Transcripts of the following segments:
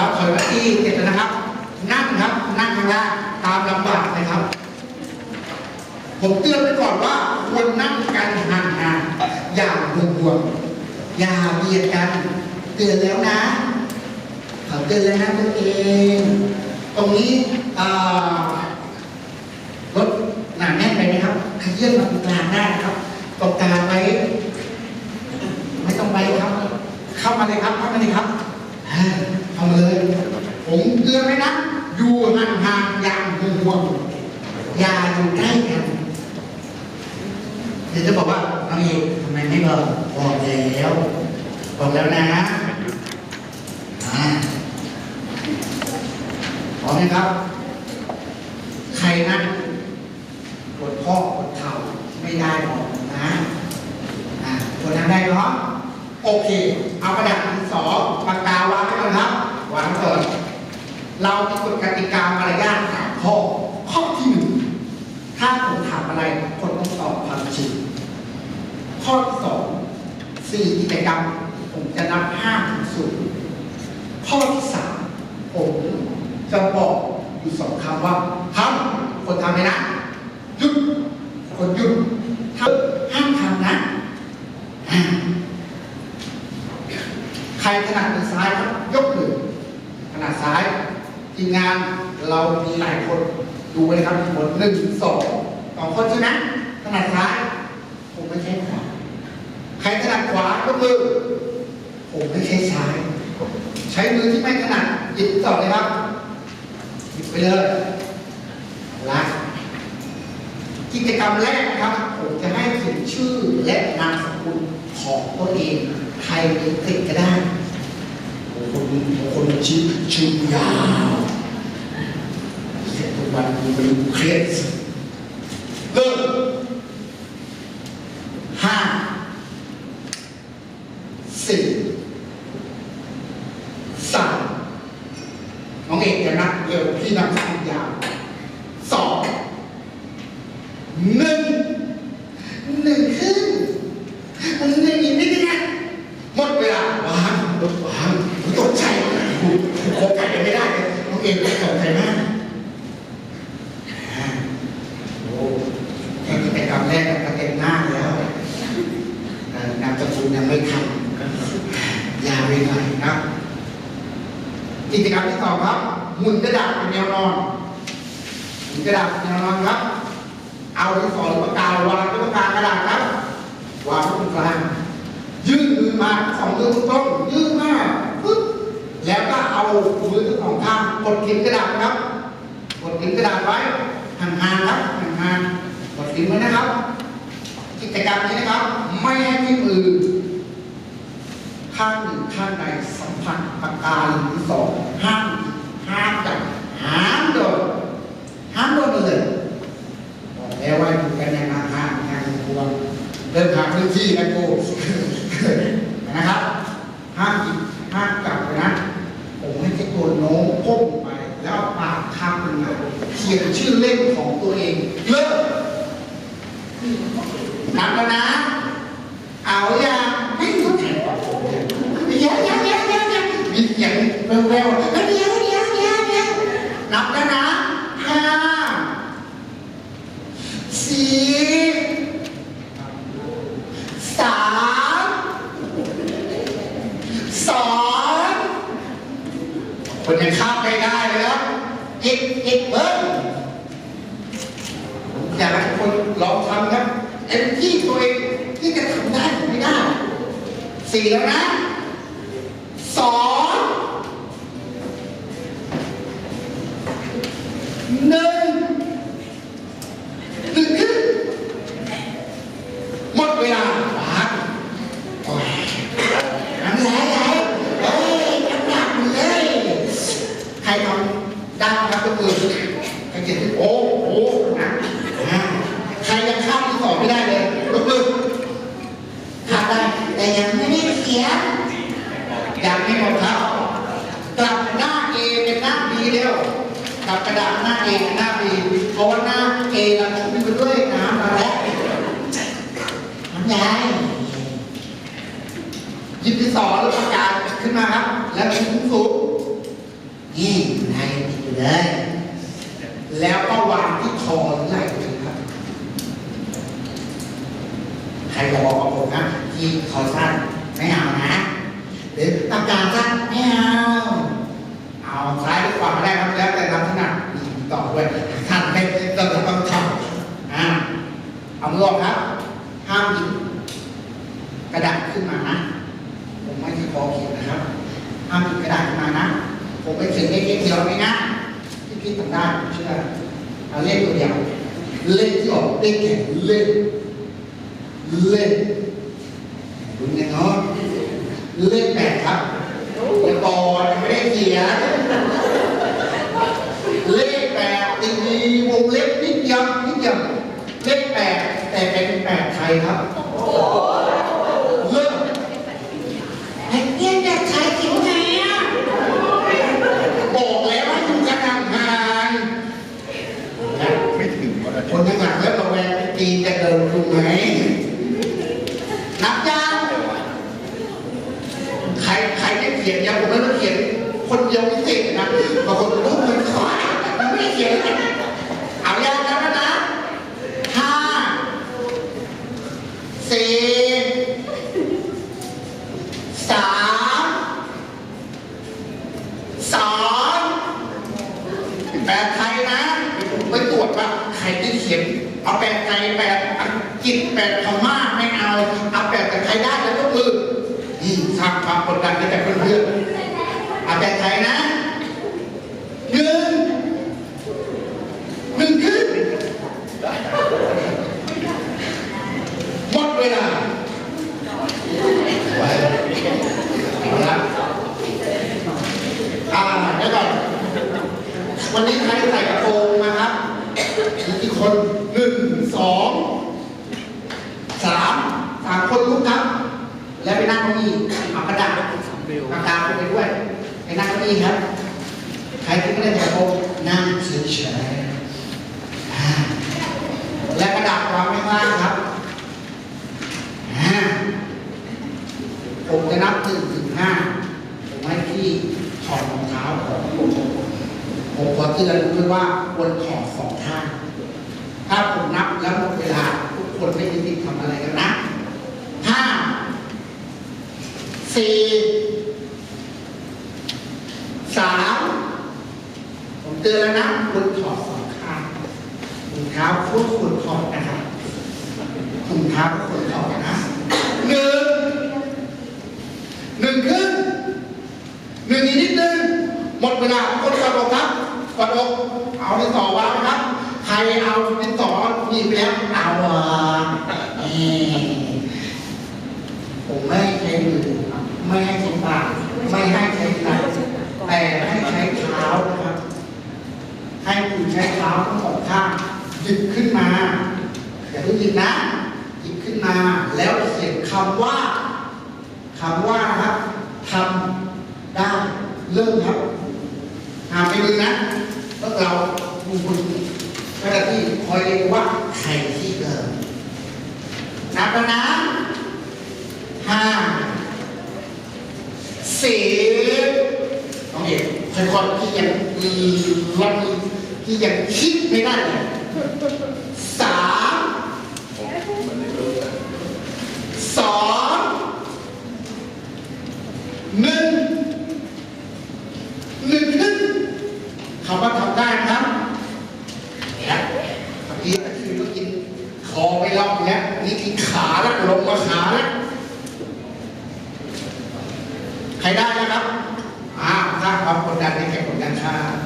แล้วถอยมาที่เจ็ดนะครับ นั่งครับนั่งข้างล่างตามลำบากเลยครับ ผมเตือนไว้ก่อนว่าควรนั่งกันห่างๆอย่าห่วงๆอย่าเบียดกัน เตือนแล้วนะเขาเตือนแล้วนะตัวเอง ตรงนี้รถหนาแน่นไปไหมครับขยื่นมาตรงกลางได้นครับตรงกลางไว้ไม่ต้องไปครับ เข้ามาเลยครับเข้ามาเลยครับ เข้ามาเลย ผมเตือนไว้นะ อยู่ห่างๆอย่างห่วงอย่าอยู่ใกล้กันเดี๋ยวจะบอกว่าน้องเอกทำไมไม่บอกบอกแล้วบอกแล้วนะอ่าพร้อมไหมครับ ใครนะปวดข้อปวดเข่าไม่ได้บอกนะอ่าตัวนั้นได้เนาะโอเค เอากระดาษสอปากกา วางไว้ก่อนเรามีกฎกติกามารยาทสามข้อ ข้อที่หนึ่งถ้าผมถามอะไรคนต้องตอบความจริงข้อที่สองสี่กิจกรรม ผมจะนับห้าถึงศูนย์ข้อที่สามผมจะบอกอยู่สองคำว่าทำคนทำเลยนะหยุดคนหยุดทำห้ามทำนะ ใครถนัดมือซ้ายครับ ยกมือถนัดซ้าย ทีมงานเรามีหลายคนดูเลยครับหมดหนึ่งสองสองคนใช่ไหมถนัดซ้ายผมไม่ใช่ขวาใครถนัดขวายกมือผมไม่ใช่ซ้าย ใช้มือที่ไม่ถนัดหยิบต่อเลยครับหยิบไปเลยละกิจกรรมแรกครับ ผมจะให้เขียนชื่อและนามสกุลของตัวเอง ใครมีติดก็ได้โอ้คนคนชื่อชื่อยาว บันเป็นเครียดเริ่มห้าสี่สามน้องเอกจะนับเร็วพี่นับสั้นยาวสองหนึ่งหนึ่งครึ่งมันหนึ่งอีกนิดนึงนะหมดเวลาวางวางตกใจกูโคกันไม่ได้เลยน้องเอกตกใจมาก โอ้แค่กิจกรรมแรกก็เต็มหน้าแล้วเอ่อนามสกุลยังไม่ทำยาวไปหน่อยนะครับ กิจกรรมที่สองครับหมุนกระดาษเป็นแนวนอนหมุนกระดาษเป็นแนวนอนครับ เอาที่สองหรือปากกาวางไว้ตรงกากระดาษครับวางตรงกลางยื่นมือมาสองมือตรงยื่นมาปึ๊บแล้วก็เอามือทั้งสองข้างกดเข็มกระดาษครับกดทิ้งกระดาษไว้ห่างๆครับห่างๆกดทิ้งไว้นะครับ กิจกรรมนี้นะครับ ไม่ให้ที่มือ ข้างหนึ่งข้างใดสัมผัสปากกาหรือสองห้ามห้ามจับห้ามโดนห้ามโดนเลยบอกแล้วว่าอยู่กันอย่างห่างๆห่างๆควรเดินทางพื้นที่นะกูนะครับห้ามจิบห้ามจับเลยนะ ผมให้เจ้าตัวโน้มก้มลงไป แล้วเอาปากคำลงมาเขียนชื่อเล่นของตัวเองเริ่มนับแล้วนะ เอาอย่างแข่งกับผมเนี่ยเดี๋ยวเดี๋ยวเดี๋ยวเดี๋ยวเดี๋ยวมี เสียงแววๆเดี๋ยวเดี๋ยวเดี๋ยวเดี๋ยวเดี๋ยวนับแล้วนะห้าสี่สามสองคนยังข้ามไม่ได้เลยครับอีกอีกเบิ้ลอยากให้ทุกคนลองทำครับเต็มที่ตัวเองที่จะทำได้ไม่ได้สี่แล้วนะสองหนึ่งหนึ่งขึ้นหมดเวลาว้าวโอ้ยน้ำไหลไหลเอ้ยน้ำหนักเลย ใครท ได้ครับก็คือใครเขียนโอ้โหนะอ่าใครยังข้ามที่สองไม่ได้เลยยกมือข้ามได้แต่ยังไม่ได้เขียนยังไม่หมดครับกลับหน้า A เป็นหน้า B เร็วกลับกระดาษหน้า A เป็นหน้า B เพราะว่าหน้า A เราชุ่มไปด้วยน้ำมาแล้วน้ำยายยิบที่สองแล้วประกาศขึ้นมาครับ แล้วมีสูงนี่ นะแล้วก็วางที่คอหรือไหล่ตัวเองครับ ใครจะบอกกับผมนะที่คอสั้นไม่เอานะหรือตากาสั้นไม่เอาเอาซ้ายหรือขวาได้ครับแล้วแต่รับถนัดต่อด้วยหันไปเต้องต้องทำอ่าเอาลองครับ ห้ามหยิบกระดาษขึ้นมานะผมไม่ใช่คอเขียนนะครับห้ามหยิบกระดาษขึ้นมานะ ผมไปถึงได้เขียนเดียวไม่นะ ที่ต่างด้านใช่ไหมเลขตัวเดียวเลขที่ออกได้แก่เลขเลขรู้ไงเนาะเลขแปดครับอย่าบอกยังไม่ได้เขียนเลขแปดตีวงเล็บนิดเดียวนิดเดียวเลขแปดแต่เป็นแปดไทยครับเลิก ไอ้เตี้ยจะใช้ผิวไงอะบอกแล้วว่าอยู่กันห่างๆ ไม่ถึงวันอาทิคตนย์ข้างหลังแล้วระแวงตีจะเดินถูกไหมนับยังใครใครได้เขียนยังผมไม่ได้เขียน คนเดียวพิเศษนะบางคนรู้มันขอมันไม่เขียนเอายังแล้วนะห้าสี่สามสองแปดไทยนะผมไปตรวจว่าใครที่เขียน เอาแปดไทยแปดอังกฤษแปดพม่าไม่เอา เอาแปดแต่ไทยได้แล้วก็มือนี่สร้างความกดดันให้แก่เพื่อนๆเอาแปด ไทยนะหนึ่งหนึ่งขึ้นหมดเวลาไว้เอาละอ่าเดี๋ยวก่อนวันนี้ใครใส่กระโปรงมาครับมีกี่คนหนึ่งสองสามสามคนลุกครับ แล้วไปนั่งเก้าอี้เอากระดาษปากกาไปด้วยไป นี้ครับ ใครที่ไม่ได้ใส่กระโปรงนั่งเฉยๆอ่าและกระดาษวางไว้ข้างล่างครับผมจะนับหนึ่งถึงห้าผมให้พี่ถอดรองเท้าของผมผมขอเตือนด้วยว่าควรถอดสองข้างถ้าผมนับแล้วหมดเวลาทุกคนไม่มีสิทธิ์ทำอะไรกันนะห้าสี่ สามผมเตือนแล้วนะควรถอดสองข้างถุงเท้าควรควรถอดนะครับถุงเท้าควรถอดนะหนึ่งหนึ่งครึ่งหนึ่งนิดนึงหมดเวลาคนกระโดดครับกระโดดเอาดินสอวางนะครับ ใครเอาดินสอมีไปแล้วเอาอะนี่ผมไม่ให้ใช้มือไม่ให้ใช้ปากไม่ให้ใแต่ให้ใช้เท้านะครับ ให้คุณใช้เท้าทั้งสองข้างหยิบขึ้นมา อย่าเพิ่งหยิบนะ หยิบขึ้นมา แล้วเขียนคำว่าคำว่านะครับทำได้เริ่มครับหาไปดูนะแล้วเราดูคนเจ้าหน้าที่คอยเรียกว่าใครที่เดิมนับนะห้าสี่น้องเอก ค่อยๆที่ยังมีรอบนี้ที่ยังคิดไม่ได้เลยสามสองหนึ่งหนึ่งขึ้นคำว่าทำได้นะครับเนี่ยเมื่อกี้คือก็กินคอไปรอบแล้วนี่กินขาแล้วลงมาขาแล้วใครได้นะครับอ่าสร้างความกดดันให้ แก่านชาติ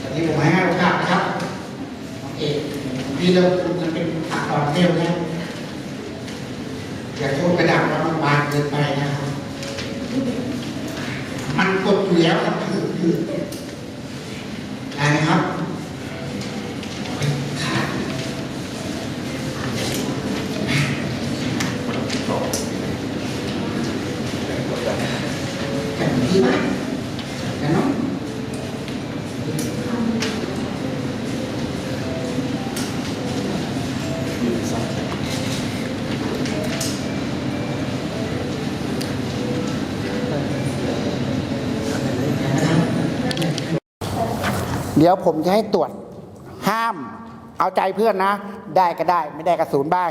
ตอนนี้ผมให้โอกาสครับโอเคพี่เริ่มคุณจะเป็นอักษรเทวแล้วอย่าโทษกระดาษว่ามันบางเกินไปนะครับ มันกดอยู่แล้วครับคือคือนะครับขาดกันที่บ้านกันเนาะ เดี๋ยวผมจะให้ตรวจห้าม เอาใจเพื่อนนะ ได้ก็ได้ไม่ได้ก็ศูนย์บาย